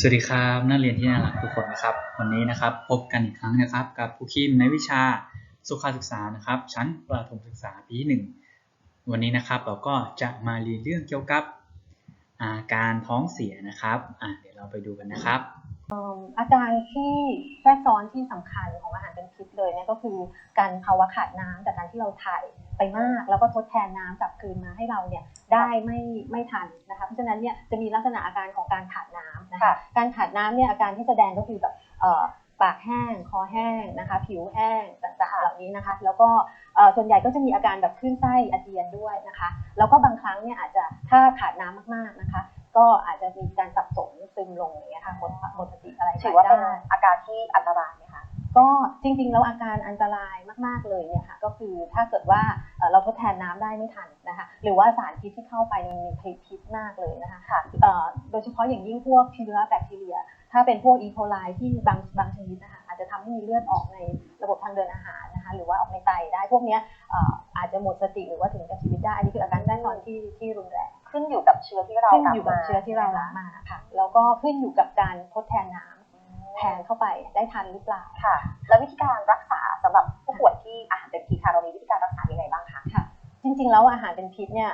สวัสดีครับนักเรียนที่น่ารักทุกคนนะครับ วันนี้นะครับพบกันอีกครั้งนะครับ กับครูคิมในวิชาสุขศึกษานะครับ ชั้นประถมศึกษาปีหนึ่งวันนี้นะครับเราก็จะมาเรียนเรื่องเกี่ยวกับอาการท้องเสียนะครับอะเดี๋ยวเราไปดูกันนะครับอาการที่แทรกซ้อนที่สำคัญของอาหารเป็นพิษเลยเนี่ยก็คือการภาวะขาดน้ำจากการที่เราถ่ายไปมาก แล้วก็ทดแทนน้ำกลับคืนมาให้เราเนี่ยได้ไม่ไม่ทันนะคะเพราะฉะนั้นเนี่ยจะมีลักษณะอาการของการขาดน้ำ นะคะการขาดน้ำเนี่ยอาการที่แสดงก็คือแบบปากแห้ง คอแห้งนะคะ ผิวแห้งต่างๆเหล่านี้นะคะ แล้วก็ส่วนใหญ่ก็จะมีอาการแบบคลื่นไส้อาเจียนด้วยนะคะ แล้วก็บางครั้งเนี่ยอาจจะถ้าขาดน้ำมากๆนะคะ ก็อาจจะมีการสับสนซึมลงอย่างเงี้ยค่ะหมดหมดสติอะไรถือว่าเป็นอาการที่อันตรายไหม ก็จริงๆแล้วอาการอันตรายมากๆเลยเนี่ยค่ะก็คือถ้าเกิดว่าเอ่อเราทดแทนน้ำได้ไม่ทันนะคะหรือว่าสารพิษที่เข้าไปมันมีพิษมากเลยนะคะค่ะเอ่อโดยเฉพาะอย่างยิ่งพวกเชื้อแบคทีเรีย ถ้าเป็นพวกอีโคไลที่บางบางชนิดนะคะอาจจะทำให้มีเลือดออกในระบบทางเดินอาหารนะคะหรือว่าออกในไตได้พวกเนี้ยเอ่ออาจจะหมดสติหรือว่าถึงกับชีวิตได้อันนี้คืออาการแน่นอนที่ที่รุนแรงขึ้นอยู่กับเชื้อที่เราขึ้นรับอยู่กับมาเชื้อที่เรารับมาค่ะแล้วก็ขึ้นอยู่กับการทดแทนน้ำ แทนเข้าไปได้ทันหรือเปล่าค่ะ แล้ววิธีการรักษาสำหรับผู้ป่วยที่อาหารเป็นพิษค่ะเรามีวิธีการรักษายังไงบ้างคะค่ะ จริงๆแล้วอาหารเป็นพิษเนี่ย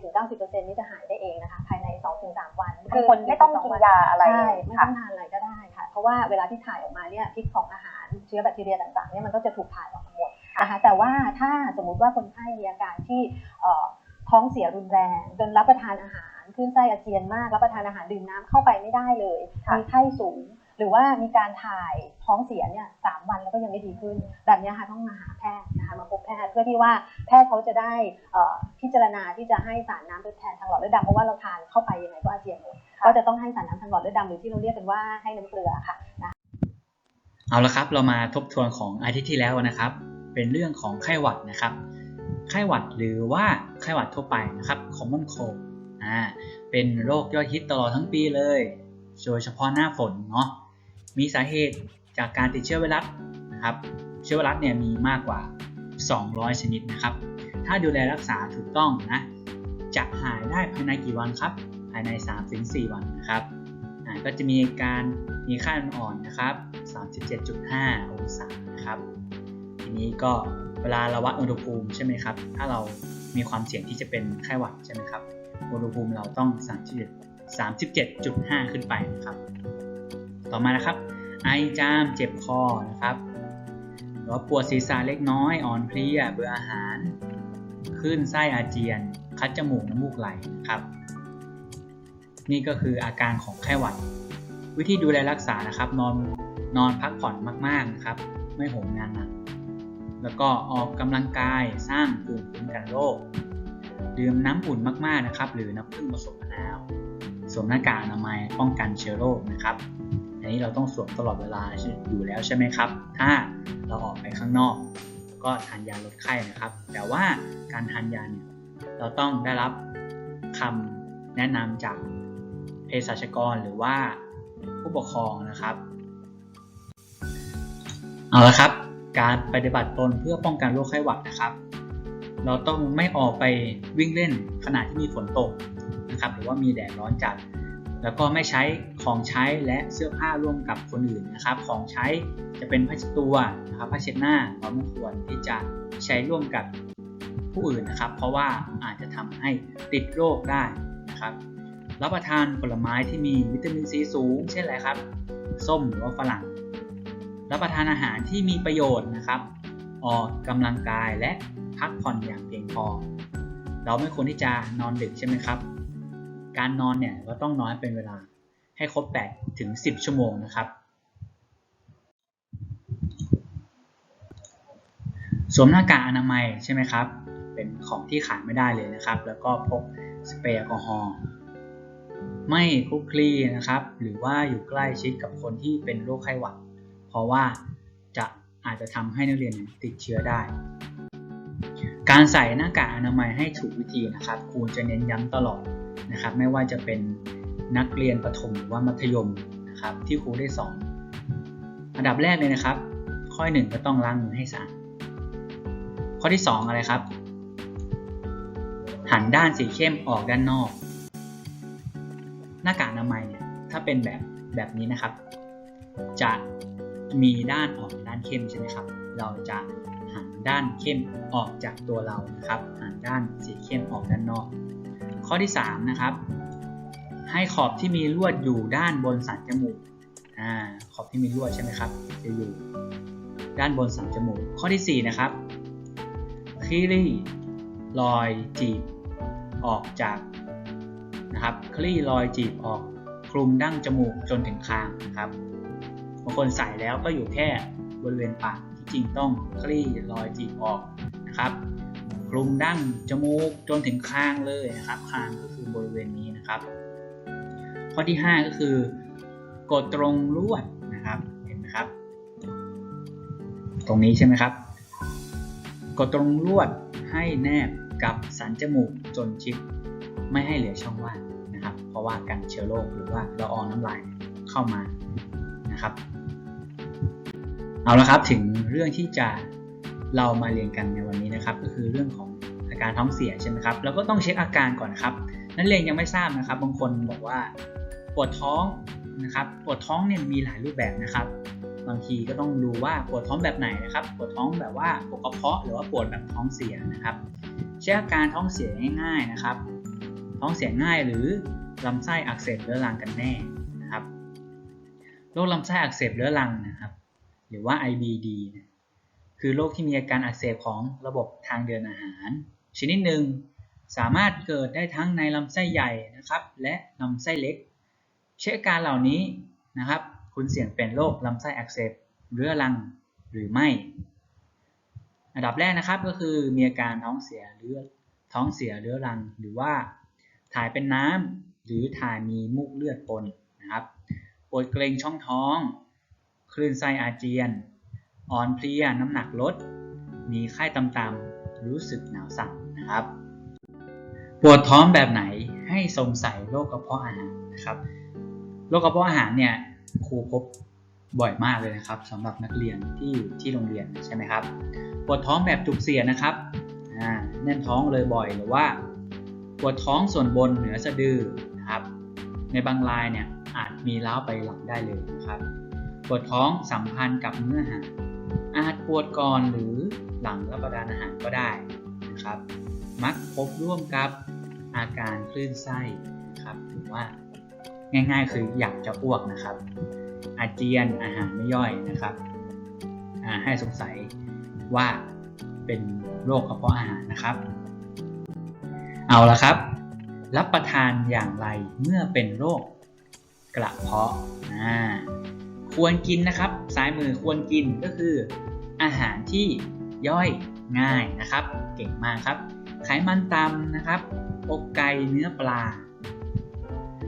80-90%นี่จะหายได้เองนะคะ ภายใน 2-3 วันคือบางคนไม่ต้องกินยาอะไรใช่เลยไม่ค่ะต้องทานอะไรก็ได้ค่ะ เพราะว่าเวลาที่ถ่ายออกมาเนี่ยพิษของอาหารเชื้อแบคทีเรียต่างๆเนี่ยมันก็จะถูกถ่ายออกมาหมดนะคะ แต่ว่าถ้าสมมุติว่าคนไข้มีอาการที่เอ่อท้องเสียรุนแรงจนรับประทานอาหารขึ้นไส้อาเจียนมากรับประทานอาหารดื่มน้ำเข้าไปไม่ได้เลยค่ะมีไข้สูงห รือว่ามีการถ่ายท้องเสียเนี่ยสามวันแล้วก็ยังไม่ดีขึ้น แบบเนี้ยค่ะต้องมาหาแพทย์นะคะมาพบแพทย์เพื่อที่ว่าแพทย์เขาจะได้เอ่อพิจารณาที่จะให้สารน้ำทดแทนทางหลอดเลือดดำเพราะว่าเราทานเข้าไปยังไงก็อาเจียนหมดก็จะต้องให้สารน้ำทางหลอดเลือดดำหรือที่เราเรียกกันว่าให้น้ำเกลือค่ะเอาละครับเรามาทบทวนของอาทิตย์ที่แล้วนะครับ เป็นเรื่องของไข้หวัดนะครับ ไข้หวัดหรือว่าไข้หวัดทั่วไปนะครับ common cold อ่าเป็นโรคยอดฮิตตลอดทั้งปีเลย โดยเฉพาะหน้าฝนเนาะ มีสาเหตุจากการติดเชื้อไวรัสนะครับ เชื้อไวรัสเนี่ยมีมากกว่า 200 ชนิดนะครับ ถ้าดูแลรักษาถูกต้องนะ จะหายได้ภายในกี่วันครับ ภายใน 3-4 วันนะครับอ่าก็จะมีการมีค่าอ่อนนะครับ 37.5 องศานะครับ ทีนี้ก็เวลาเราวัดอุณหภูมิใช่ไหมครับ ถ้าเรามีความเสี่ยงที่จะเป็นไข้หวัดใช่ไหมครับ อุณหภูมิเราต้อง 37.5 ขึ้นไปนะครับ ต่อมานะครับ ไอจามเจ็บคอนะครับหรือว่าปวดศีรษะเล็กน้อยอ่อนเพลียเบื่ออาหารขึ้นไส้อาเจียน คัดจมูกน้ำมูกไหลนะครับ นี่ก็คืออาการของไข้หวัด วิธีดูแลรักษานะครับ นอนนอนพักผ่อนมากๆนะครับ ไม่โหมงานหนักแล้วก็ออกกำลังกายสร้างภูมิคุ้มกันโรคดื่มน้ำอุ่นมากๆนะครับ หรือน้ำผึ้งผสมมะนาวสวมหน้ากากอนามัยป้องกันเชื้อโรคนะครับ อันนี้เราต้องสวมตลอดเวลาอยู่แล้วใช่ไหมครับ ถ้าเราออกไปข้างนอก ก็ทานยาลดไข้นะครับ แต่ว่าการทานยาเนี่ยเราต้องได้รับคำแนะนำจากเภสัชกรหรือว่าผู้ปกครองนะครับ เอาละครับ การปฏิบัติตนเพื่อป้องกันโรคไข้หวัดนะครับ เราต้องไม่ออกไปวิ่งเล่นขณะที่มีฝนตกนะครับ หรือว่ามีแดดร้อนจัด แล้วก็ไม่ใช้ของใช้และเสื้อผ้าร่วมกับคนอื่นนะครับ ของใช้จะเป็นผ้าเช็ดตัวนะครับผ้าเช็ดหน้าเราไม่ควรที่จะใช้ร่วมกับผู้อื่นนะครับ เพราะว่าอาจจะทำให้ติดโรคได้นะครับรับประทานผลไม้ที่มีวิตามินซีสูง เช่นอะไรครับ ส้มหรือว่าฝรั่ง รับประทานอาหารที่มีประโยชน์นะครับ ออกกำลังกายและพักผ่อนอย่างเพียงพอ เราไม่ควรที่จะนอนดึกใช่ไหมครับ การนอนเนี่ยก็ต้องนอนเป็นเวลาให้ครบ8ถึง 10 ชั่วโมงนะครับ สวมหน้ากากอนามัยใช่ไหมครับ เป็นของที่ขาดไม่ได้เลยนะครับ แล้วก็พกสเปรย์แอลกอฮอล์ไม่คุกคลีนะครับ หรือว่าอยู่ใกล้ชิดกับคนที่เป็นโรคไข้หวัด เพราะว่าจะอาจจะทำให้นักเรียนติดเชื้อได้ การใส่หน้ากากอนามัยให้ถูกวิธีนะครับครูจะเน้นย้ำตลอด นะครับไม่ว่าจะเป็นนักเรียนประถมหรือว่ามัธยมนะครับที่ครูได้สอนอันดับแรกเลยนะครับ ข้อหนึ่งก็ต้องล้างมือให้สะอาดข้อที่สองอะไรครับ หันด้านสีเข้มออกด้านนอก หน้ากากอนามัยเนี่ยถ้าเป็นแบบแบบนี้นะครับ จะมีด้านออนด้านเข้มใช่ไหมครับ เราจะหันด้านเข้มออกจากตัวเรานะครับ หันด้านสีเข้มออกด้านนอก ข้อที่ 3 นะครับ ให้ขอบที่มีลวดอยู่ด้านบนสันจมูกอ่าขอบที่มีลวดใช่ไหมครับจะอยู่ด้านบนสันจมูก ข้อที่ 4 นะครับคลี่รอยจีบออกจากนะครับคลี่รอยจีบออกคลุมดั้งจมูกจนถึงคางนะครับบางคนใส่แล้วก็อยู่แค่บริเวณปากที่จริงต้องคลี่รอยจีบออกนะครับ คลุมดั้งจมูกจนถึงคางเลยนะครับ คางก็คือบริเวณนี้นะครับ ข้อที่ 5 ก็คือกดตรงลวดนะครับเห็นไหมครับ ตรงนี้ใช่ไหมครับ กดตรงลวดให้แนบกับสันจมูกจนชิดไม่ให้เหลือช่องว่างนะครับ เพราะว่ากันเชื้อโรคหรือว่าละอองน้ำลายเข้ามานะครับ เอาละครับถึงเรื่องที่จะ เรามาเรียนกันในวันนี้นะครับ ก็คือเรื่องของอาการท้องเสียใช่ไหมครับเราก็ต้องเช็คอาการก่อนครับ นักเรียนยังไม่ทราบนะครับ บางคนบอกว่าปวดท้องนะครับ ปวดท้องเนี่ยมีหลายรูปแบบนะครับ บางทีก็ต้องดูว่าปวดท้องแบบไหนนะครับ ปวดท้องแบบว่าปวดกระเพาะหรือว่าปวดแบบท้องเสียนะครับ เช็คอาการท้องเสียง่ายๆนะครับ ท้องเสียง่ายหรือลำไส้อักเสบเรื้อรังกันแน่นะครับ โรคลำไส้อักเสบเรื้อรังนะครับ หรือว่า IBD นี่ย คือโรคที่มีอาการอักเสบของระบบทางเดินอาหาร ชนิดหนึ่งสามารถเกิดได้ทั้งในลำไส้ใหญ่นะครับ และลำไส้เล็ก เชื้ออาการเหล่านี้นะครับ คุณเสี่ยงเป็นโรคลำไส้อักเสบเรื้อรังหรือไม่อันดับแรกนะครับก็คือมีอาการท้องเสียหรือท้องเสียเรื้อรัง หรือว่าถ่ายเป็นน้ำหรือถ่ายมีมูกเลือดปนนะครับปวดเกร็งช่องท้อง คลื่นไส้อาเจียน อ่อนเพลียน้ำหนักลด มีไข้ต่ำๆรู้สึกหนาวสั่นนะครับ ปวดท้องแบบไหนให้สงสัยโรคกระเพาะอาหารนะครับโรคกระเพาะอาหารเนี่ยครูพบบ่อยมากเลยนะครับสำหรับนักเรียนที่อยู่ที่โรงเรียนใช่ไหมครับปวดท้องแบบจุกเสียดนะครับแน่นท้องเลยบ่อยหรือว่า ปวดท้องส่วนบนเหนือสะดือนะครับ ในบางรายเนี่ยอาจมีล้าวไปหลังได้เลยนะครับ ปวดท้องสัมพันธ์กับเนื้อหา อาจปวดก่อนหรือหลังรับประทานอาหารก็ได้นะครับ มักพบร่วมกับอาการคลื่นไส้นะครับหรือว่าง่ายๆ คืออยากจะอ้วกนะครับ อาเจียนอาหารไม่ย่อยนะครับให้สงสัยว่าเป็นโรคกระเพาะอาหารนะครับ เอาละครับ รับประทานอย่างไรเมื่อเป็นโรคกระเพาะ ควรกินนะครับ ซ้ายมือควรกินก็คือ อาหารที่ย่อยง่ายนะครับ เก่งมากครับ ไขมันต่ำนะครับ อกไก่เนื้อปลา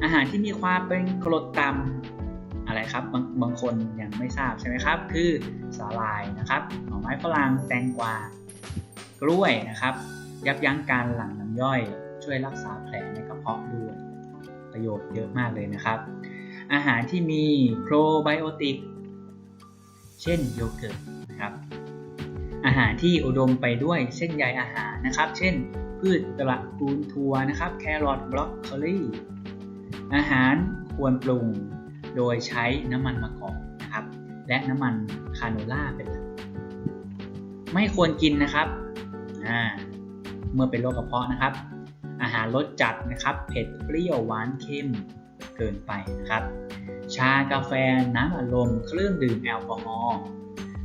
อาหารที่มีความเป็นกรดต่ำอะไรครับบางบางคนยังไม่ทราบใช่ไหมครับ คือสาลายนะครับ หน่อไม้ฝรั่งแตงกวากล้วยนะครับ ยับยั้งการหลั่งน้ำย่อย ช่วยรักษาแผลในกระเพาะด้วย ประโยชน์เยอะมากเลยนะครับ อาหารที่มีโปรไบโอติกเช่นโยเกิร์ตนะครับอาหารที่อุดมไปด้วยเส้นใยอาหารนะครับ เช่น พืชตระกูลถั่วนะครับแครอทบล็อกโคลีอาหารควรปรุงโดยใช้น้ำมันมะกอกนะครับ และน้ำมันคาโนล่าเป็นหลักไม่ควรกินนะครับเมื่อเป็นโรคกระเพาะนะครับ อาหารรสจัดนะครับ เผ็ดเปรี้ยวหวานเค็ม เกินไปนะครับ ชากาแฟน้ำอัดลมเครื่องดื่มแอลกอฮอล์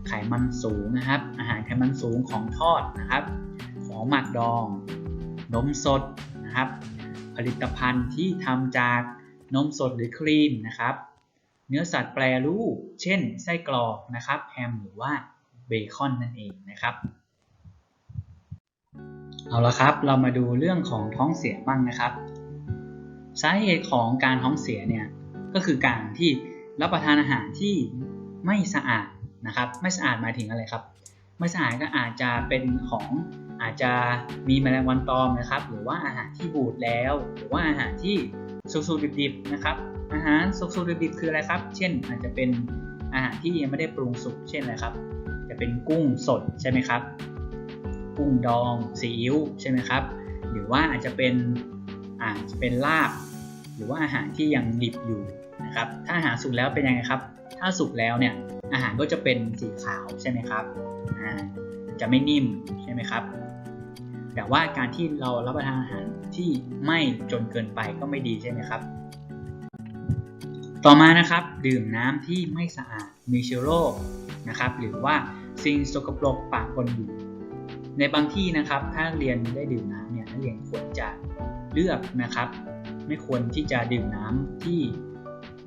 ไขมันสูงนะครับ อาหารไขมันสูงของทอดนะครับ ของหมักดอง นมสดนะครับ ผลิตภัณฑ์ที่ทำจากนมสดหรือครีมนะครับ เนื้อสัตว์แปรรูป เช่น ไส้กรอกนะครับแฮมหรือว่าเบคอนนั่นเองนะครับ เอาละครับ เรามาดูเรื่องของท้องเสียบ้างนะครับ สาเหตุของการท้องเสียเนี่ยก็คือการที่รับประทานอาหารที่ไม่สะอาดนะครับ ไม่สะอาดหมายถึงอะไรครับ ไม่สะอาดก็อาจจะเป็นของอาจจะมีแมลงวันตอมนะครับ หรือว่าอาหารที่บูดแล้ว หรือว่าอาหารที่สุกๆดิบๆนะครับ อาหารสุกๆดิบๆคืออะไรครับ เช่น อาจจะเป็นอาหารที่ยังไม่ได้ปรุงสุกเช่นอะไรครับ จะเป็นกุ้งสดใช่ไหมครับ กุ้งดองซีอิ๊วใช่ไหมครับ หรือว่าอาจจะเป็นอาจจะเป็นลาบ หรือว่าอาหารที่ยังดิบอยู่นะครับ ถ้าอาหารสุกแล้วเป็นยังไงครับ ถ้าสุกแล้วเนี่ยอาหารก็จะเป็นสีขาวใช่ไหมครับอ่าจะไม่นิ่มใช่ไหมครับ แต่ว่าการที่เรารับประทานอาหารที่ไม้จนเกินไปก็ไม่ดีใช่ไหมครับ ต่อมานะครับ ดื่มน้ำที่ไม่สะอาดมีเชื้อโรคนะครับ หรือว่าสิ่งสกปรกปะปนอยู่ ในบางที่นะครับ ถ้าเรียนได้ดื่มน้ำเนี่ยนักเรียนควรจะเลือกนะครับ ไม่ควรที่จะดื่มน้ำที่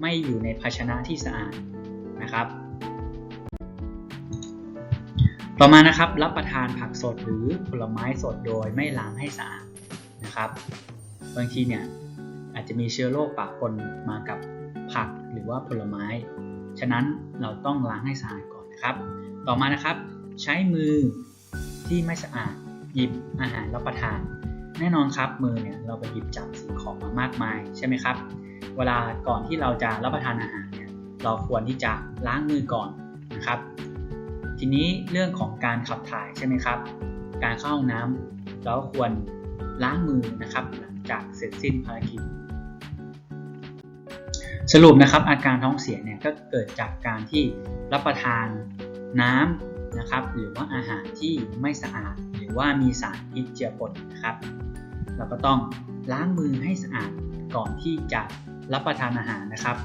ไม่อยู่ในภาชนะที่สะอาดนะครับ ต่อมานะครับรับประทานผักสดหรือผลไม้สดโดยไม่ล้างให้สะอาดนะครับ บางทีเนี่ยอาจจะมีเชื้อโรคปะปนมากับผักหรือว่าผลไม้ ฉะนั้นเราต้องล้างให้สะอาดก่อนนะครับ ต่อมานะครับ ใช้มือที่ไม่สะอาดหยิบอาหารรับประทาน แน่นอนครับมือเนี่ยเราไปหยิบจับสิ่งของมามากมายใช่ไหมครับ เวลาก่อนที่เราจะรับประทานอาหารเนี่ยเราควรที่จะล้างมือก่อนนะครับ ทีนี้เรื่องของการขับถ่ายใช่ไหมครับ การเข้าห้องน้ำเราควรล้างมือนะครับหลังจากเสร็จสิ้นภารกิจสรุปนะครับอาการท้องเสียเนี่ยก็เกิดจากการที่รับประทานน้ำนะครับ หรือว่าอาหารที่ไม่สะอาด รือว่ามีสารพิษเจือปนนะครับ เราก็ต้องล้างมือให้สะอาดก่อนที่จะรับประทานอาหารนะครับ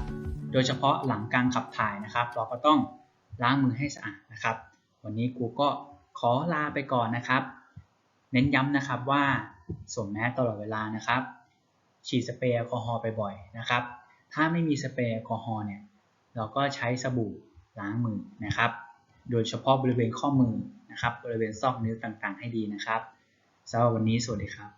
โดยเฉพาะหลังการขับถ่ายนะครับ เราก็ต้องล้างมือให้สะอาดนะครับ วันนี้ครูก็ขอลาไปก่อนนะครับ เน้นย้ำนะครับว่าสวมแมสตลอดเวลานะครับ ฉีดสเปรย์แอลกอฮอล์ไปบ่อยนะครับ ถ้าไม่มีสเปรย์แอลกอฮอล์เนี่ย เราก็ใช้สบู่ล้างมือนะครับ โดยเฉพาะบริเวณข้อมือ นะครับบริเวณซอกนิ้วต่างๆ ให้ดีนะครับสำหรับวันนี้สวัสดีครับ